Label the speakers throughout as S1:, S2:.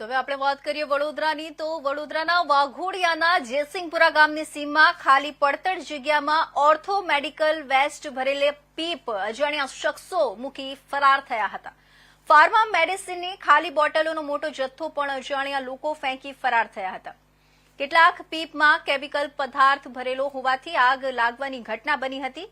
S1: તો હવે આપણે વાત કરીએ વડોદરાની. તો વડોદરાના વાઘોડિયાના જયસિંહપુરા ગામની સીમમાં ખાલી પડતર જગ્યામાં ઓર્થો મેડિકલ વેસ્ટ ભરેલે પીપ અજાણ્યા શખ્સો મૂકી ફરાર થયા હતા. ફાર્મા મેડિસિનની ખાલી બોટલોનો મોટો જથ્થો પણ અજાણ્યા લોકો ફેંકી ફરાર થયા હતા. કેટલાક પીપમાં કેમિકલ પદાર્થ ભરેલો હોવાથી આગ લાગવાની ઘટના બની હતી.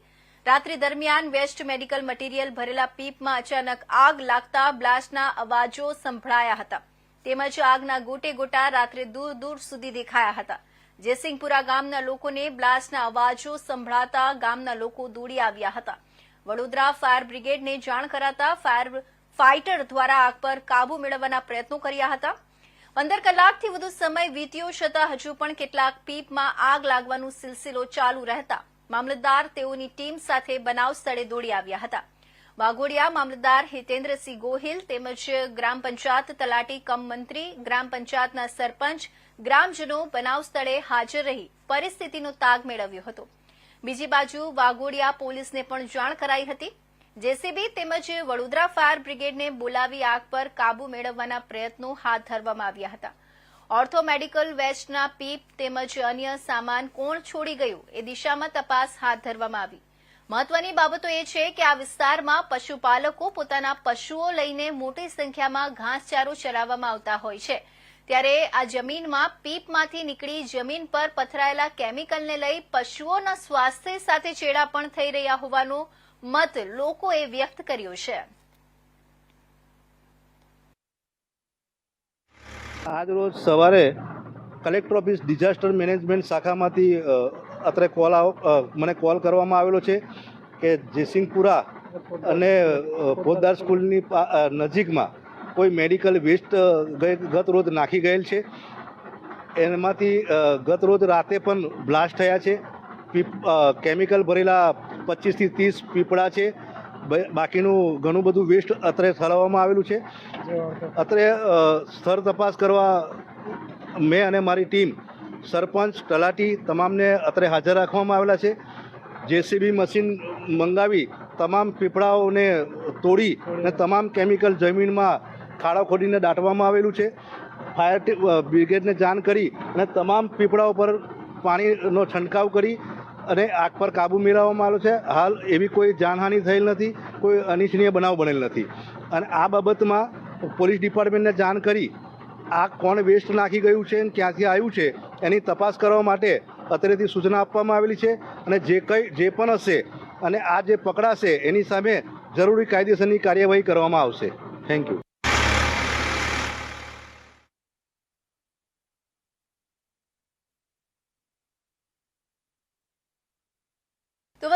S1: રાત્રિ દરમિયાન વેસ્ટ મેડિકલ મટીરીયલ ભરેલા પીપમાં અચાનક આગ લાગતા બ્લાસ્ટના અવાજો સંભળાયા હતા. તેમજ આગના ગોટે ગોટા રાત્રે દૂર દૂર સુધી દેખાયા હતા. જયસિંહપુરા ગામના લોકોને બ્લાસ્ટના અવાજો સંભળાતા ગામના લોકો દોડી આવ્યા હતા. વડોદરા ફાયર બ્રિગેડને જાણ કરાતા ફાયર ફાઇટર દ્વારા આગ પર કાબુ મેળવવાના પ્રયત્નો કર્યા હતા. પંદર કલાકથી વધુ સમય વીત્યો છતાં હજુ પણ કેટલાક પીપમાં આગ લાગવાનો સિલસિલો ચાલુ રહેતા. મામલતદાર તેઓની ટીમ સાથે બનાવ સ્થળે દોડી આવ્યા હતા. વાઘોડિયા મામલતદાર હિતેન્દ્રસિંહ ગોહિલ તેમજ ગ્રામ પંચાયત તલાટી કમ મંત્રી, ગ્રામ પંચાયતના સરપંચ, ગ્રામજનો બનાવ સ્થળે હાજર રહી પરિસ્થિતિનો તાગ મેળવ્યો હતો. બીજી બાજુ વાઘોડિયા પોલીસને પણ જાણ કરાઈ હતી. જેસીબી તેમજ વડોદરા ફાયર બ્રિગેડને બોલાવી આગ પર કાબુ મેળવવાના પ્રયત્નો હાથ ધરવામાં આવ્યા હતા. ઓર્થો મેડિકલ વેસ્ટના પીપ તેમજ અન્ય સામાન કોણ છોડી ગયું એ દિશામાં તપાસ હાથ ધરવામાં આવી. મહત્વની બાબતો એ છે કે આ વિસ્તારમાં પશુપાલકો પોતાના પશુઓ લઈને મોટી સંખ્યામાં ઘાસચારો ચરાવવામાં આવતા હોય છે. ત્યારે આ જમીનમાં પીપમાંથી નીકળી જમીન પર પથરાયેલા કેમિકલને લઈ પશુઓના સ્વાસ્થ્ય સાથે ચેડા પણ થઈ રહ્યા હોવાનો મત લોકોએ વ્યક્ત કર્યો છે.
S2: આજ રોજ સવારે કલેક્ટર ઓફિસ ડિઝાસ્ટર મેનેજમેન્ટ શાખામાંથી અત્રે કોલ મને કોલ કરવામાં આવેલો છે કે જયસિંહપુરા અને પોદાર સ્કૂલની નજીકમાં કોઈ મેડિકલ વેસ્ટ ગત રોજ નાખી ગયેલ છે. એમાંથી ગત રોજ રાતે પણ બ્લાસ્ટ થયા છે. કેમિકલ ભરેલા પચીસથી ત્રીસ પીપળા છે. બાકીનું ઘણું બધું વેસ્ટ અત્રે ઠરાવવામાં આવેલું છે. અત્રે સ્થળ તપાસ કરવા મેં અને મારી ટીમ સરપંચ તલાટી તમામને અત્રે હાજર રાખવામાં આવેલા છે. જેસીબી મશીન મંગાવી તમામ પીપળાઓને તોડી અને તમામ કેમિકલ જમીનમાં ખાડા ખોડીને દાટવામાં આવેલું છે. ફાયર બ્રિગેડને જાણ કરી અને તમામ પીપળાઓ પર પાણીનો છંટકાવ કરી અને આગ પર કાબુ મેળવવામાં આવ્યો છે. હાલ એવી કોઈ જાનહાનિ થયેલ નથી, કોઈ અનિચ્છનીય બનાવ બનેલ નથી. અને આ બાબતમાં પોલીસ ડિપાર્ટમેન્ટને જાણ કરી આ કોણ વેસ્ટ નાખી ગયું છે અને ક્યાંથી આવ્યું છે, એની તપાસ કરવા માટે અત્રેથી સૂચના આપવામાં આવેલી છે અને જે કંઈ, જે પણ હશે અને આ જે પકડાશે, એની સામે જરૂરી કાયદેસરની કાર્યવાહી કરવામાં આવશે. થેન્ક યુ
S1: તો